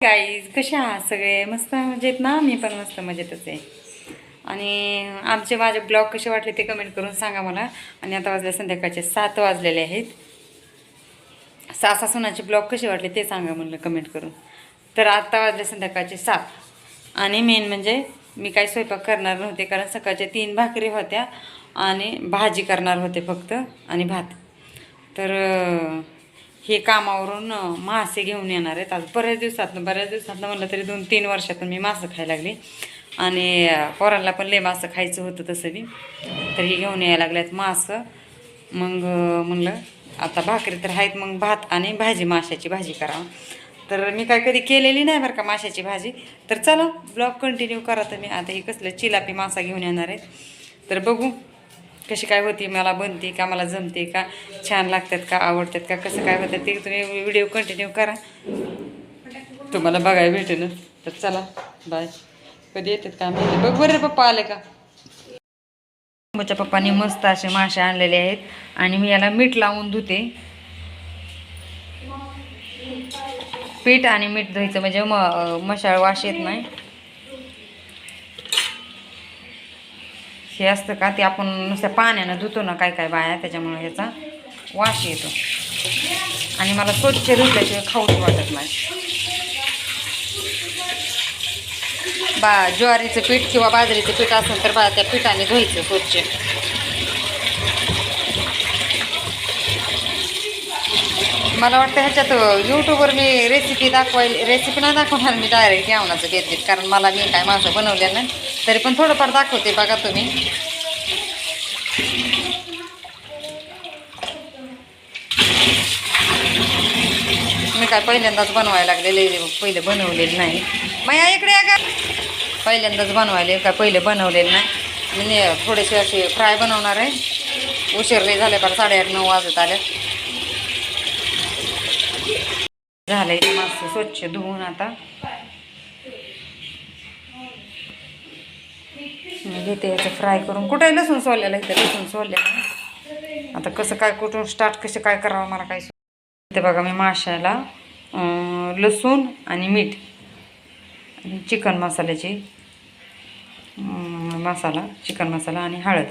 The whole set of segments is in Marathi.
गाईज कसे आहात सगळे? मस्त? म्हणजे मजेत ना? मी पण मस्त मजेतच आहे. आणि आमचे माझे ब्लॉग कसे वाटले ते कमेंट करून सांगा मला. आणि आता वाजले संध्याकाळचे सात वाजलेले आहेत. सासा सुनाचे ब्लॉग कसे वाटले ते सांगा म्हणलं कमेंट करून. तर आत्ता वाजले संध्याकाळचे सात. आणि मेन म्हणजे मी काही स्वयंपाक करणार नव्हते कारण सकाळच्या तीन भाकरी होत्या आणि भाजी करणार होते फक्त आणि भात. तर हे कामावरून मासे घेऊन येणार आहेत. आज बऱ्याच दिवसातनं बऱ्याच दिवसातनं म्हटलं तरी दोन तीन वर्षातून मी मासं खायला लागली. आणि पोरांना पण लय मासं खायचं होतं तसं बी. तर हे घेऊन यायला लागल्यात मासं. मग म्हणलं आता भाकरी तर आहेत मग भात आणि भाजी माशाची भाजी करावं. तर मी काय कधी केलेली नाही बरं का माशाची भाजी. तर चला ब्लॉग कंटिन्यू करा तुम्ही. आता हे कसलं चिलापी मासा घेऊन येणार आहेत. तर बघू. कशी काय होती मला बनते का मला जमते का छान लागतात का आवडतात का कसं काय होतं ते तुम्ही व्हिडिओ कंटिन्यू करा. तुम्हाला बघायला भेटेल तर चला बाय कधी येतात का माहिती बघ बरं पप्पा आले का? माझ्या पप्पाने मस्त असे मासे आणलेले आहेत आणि मी याला मीठ लावून धुते. पीठ आणि मीठ धुयचं म्हणजे म मशाळ वाश येत नाही. हे असतं का ते आपण नुसत्या पाण्यानं धुतो ना काय काय बाया त्याच्यामुळे ह्याचा वास येतो. आणि मला स्वच्छ धुतल्याशिवाय खाऊच वाटत नाही. बा ज्वारीचं पीठ किंवा बाजरीचं पीठ असेल तर बा त्या पिठाने धुवायचं स्वच्छ. मला वाटतं ह्याच्यात यूट्यूबवर मी रेसिपी दाखवायला रेसिपी नाही दाखवणार मी डायरेक्ट जेवणाचं घेतली कारण मला मी काय माझं बनवलेलं नाही तरी पण थोडंफार दाखवते बघा तुम्ही. मी काय पहिल्यांदाच बनवायला लागलेले पहिले बनवलेलं नाही. माया इकडे का पहिल्यांदाच बनवायले काय पहिले बनवलेलं नाही. मी ने- थोडेसे असे फ्राय बनवणार आहे. उशीरले झाले पण साडेआठ नऊ वाजत आले. झालं आहे मस्त स्वच्छ धुवून आता. मी घेते याचं फ्राय करून. कुठे लसूण सोल्याला इथं लसूण सोललेलं आता कसं काय कुठून स्टार्ट कसं काय करावं मला काय ते बघा मी माशाला लसूण आणि मीठ आणि चिकन मसाल्याची मसाला चिकन मसाला आणि हळद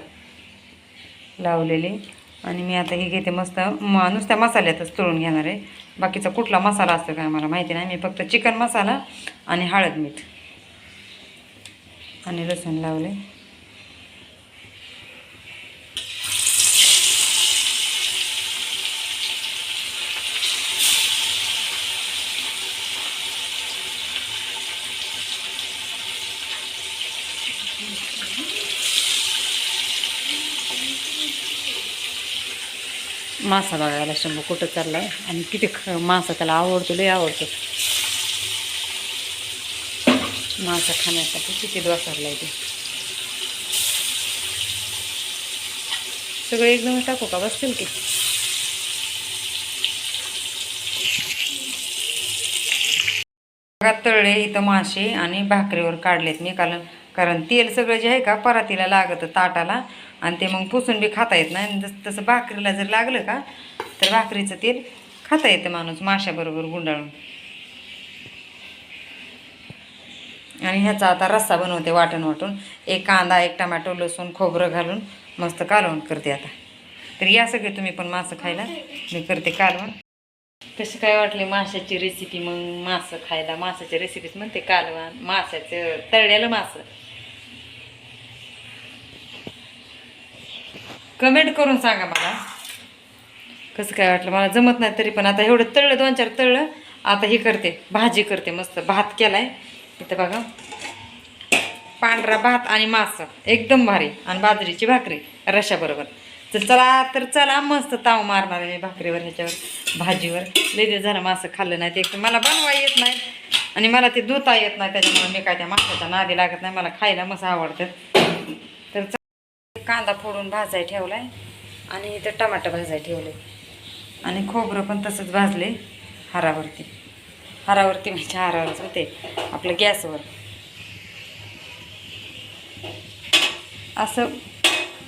लावलेली. आणि मी आता हे घेते मस्त म नुसत्या मसाल्यातच तळून घेणार आहे. बाकीचा कुठला मसाला असतो काय मला माहिती नाही. मी फक्त चिकन मसाला आणि हळद मीठ आणि लसूण लावले. मासा बघायला शंभू कुठं चाललाय? आणि किती ख मासा त्याला आवडतो लय आवडतो. मासा खाण्यासाठी किती आहे ते सगळे एकदम टाकू का? बसतील की? बघा तळले इथं मासे आणि भाकरीवर काढलेत मी कारण कारण तेल सगळं जे आहे का परातीला लागतं ताटाला आणि ते मग पुसून बी खाता येत नाही. जसं तसं भाकरीला जर लागलं का तर भाकरीचं तेल खाता येतं माणूस माशाबरोबर गुंडाळून. आणि ह्याचा आता रस्सा बनवते वाटण वाटून. एक कांदा एक टमॅटो लसूण खोबरं घालून मस्त कालवण करते आता. तर या सगळे तुम्ही पण मासं खायला. मी करते कालवण. तसे काय वाटले माशाची रेसिपी मग मासं खायला? माशाची रेसिपीच म्हणते कालवण. माशाचं तळलेलं मासं. कमेंट करून सांगा मला. कसं काय वाटलं? मला जमत नाही तरी पण आता एवढं तळलं दोन चार तळलं आता हे करते. भाजी करते मस्त. भात केला आहे इथं बघा. पांढरा भात आणि मासं. एकदम भारी. आणि बाजरीची भाकरी. रशाबरोबर. तर चला तर चला. मस्त ताव मारणार आहे मी भाकरीवर ह्याच्यावर. भाजीवर. लय झालं मासं खाल्लं नाही. ते एक तर मला बनवा येत नाही. आणि मला ते धुता येत नाही. त्याच्यामुळे मी काय त्या मासाच्या नादी लागत नाही. मला खायला मस्त आवडतं. कांदा फोडून भाजाय आहे आणि इथं टमाटर भाजाय ठेवले आणि खोबरं पण तसंच भाजले हारावरती. हारावरती म्हणजे हारावरच होते आपलं गॅसवर. असं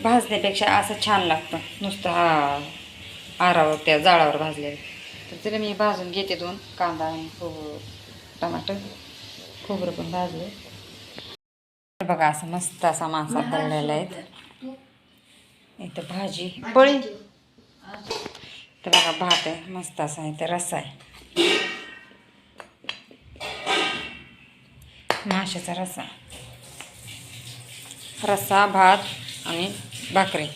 भाजण्यापेक्षा असं छान लागतं. नुसतं हा आरावर त्या जाळावर भाजलेलं. तर तिला मी भाजून घेते दोन कांदा आणि खोबरं टमाटर खोबरं पण भाजले तर बघा असं मस्त असा मासा तळलेला आहे. इथं भाजी. पोळी. तर बघा भात आहे मस्त असा आहे तर रस्सा आहे. माशाचा रस्सा. रस्सा भात आणि भाकरी.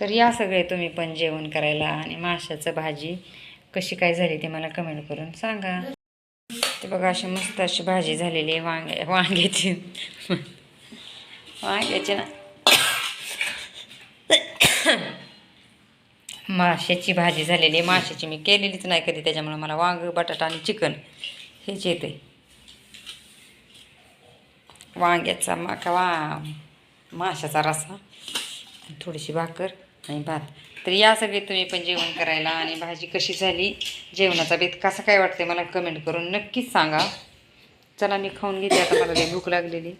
तर या सगळे तुम्ही पण जेवण करायला आणि माशाचं भाजी कशी काय झाली ते मला कमेंट करून सांगा. ते बघा अशी मस्त अशी भाजी झालेली आहे वांग्या वांग्याची. वांग्याची ना. माशाची भाजी झालेली आहे माशाची मी केलेलीच नाही कधी त्याच्यामुळे मला वांग बटाटा आणि चिकन हेच येते. वांग्याचा माका वा माशाचा रसा. थोडीशी भाकर. आणि भात. तर या सगळे तुम्ही पण जेवण करायला आणि भाजी कशी झाली जेवणाचा बेत कसा काय वाटते मला कमेंट करून नक्कीच सांगा. चला मी खाऊन घेते आता मला भूक लागलेली.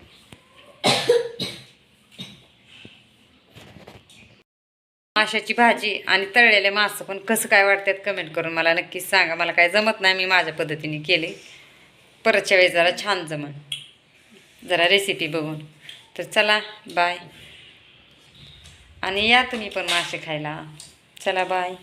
माशाची भाजी आणि तळलेले मासं पण कसं काय वाटतात कमेंट करून मला नक्कीच सांगा. मला काय जमत नाही मी माझ्या पद्धतीने केले. परतच्या वेळेस जरा छान जमन. जरा रेसिपी बघून. तर चला बाय आणि या तुम्ही पण मासे खायला. चला बाय